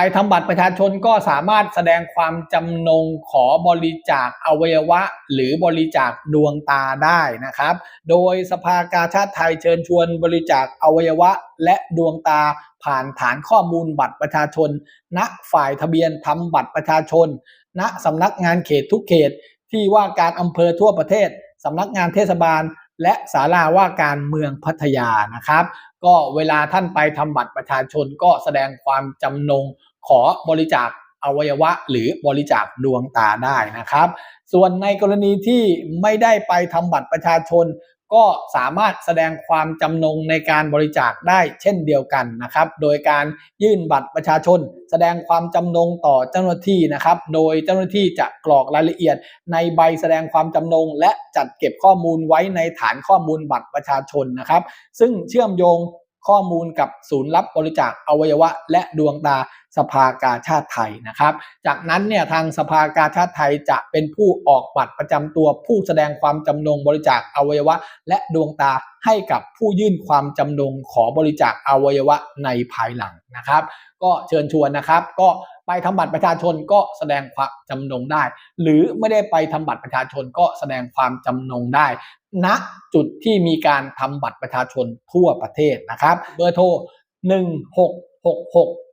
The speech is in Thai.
ไปทำบัตรประชาชนก็สามารถแสดงความจำนงขอบริจาคอวัยวะ หรือบริจาคดวงตาได้นะครับ โดยสภากาชาติไทยเชิญชวนบริจาคอวัยวะ และดวงตาผ่านฐานข้อมูลบัตรประชาชน ณ ฝ่ายทะเบียนทำบัตรประชาชน ณสำนักงานเขตทุกเขต ที่ว่าการอำเภอทั่วประเทศสำนักงานเทศบาลและศาลาว่าการเมืองพัทยานะครับ ก็เวลาท่านไปทำบัตรประชาชนก็แสดงความจำนงขอบริจาคอวัยวะ หรือบริจาคดวงตาได้นะครับ ส่วนในกรณีที่ไม่ได้ไปทำบัตรประชาชน ก็สามารถแสดงความจำนงในการบริจาคได้เช่นเดียวกันนะครับ โดยการยื่นบัตรประชาชน แสดงความจำนงต่อเจ้าหน้าที่นะครับ โดยเจ้าหน้าที่จะกรอกรายละเอียด ในใบแสดงความจำนง และจัดเก็บข้อมูลไว้ในฐานข้อมูลบัตรประชาชนนะครับ ซึ่งเชื่อมโยงข้อมูลกับศูนย์รับบริจาคอวัยวะ และดวงตาสภากาชาติไทยนะครับ จากนั้นเนี่ยทางสภากาชาติไทยจะเป็นผู้ออกบัตรประจำตัวผู้แสดงความจำนงบริจาคอวัยวะ และดวงตาให้กับผู้ยื่นความจำนงขอบริจาคอวัยวะในภายหลังนะครับ ก็เชิญชวนนะครับ ก็ไปทำบัตรประชาชนก็แสดงความจำนงได้ หรือไม่ได้ไปทำบัตรประชาชนก็แสดงความจำนงได้ณจุดที่มีการทำบัตรประชาชนทั่วประเทศนะครับ เบอร์โทร 1666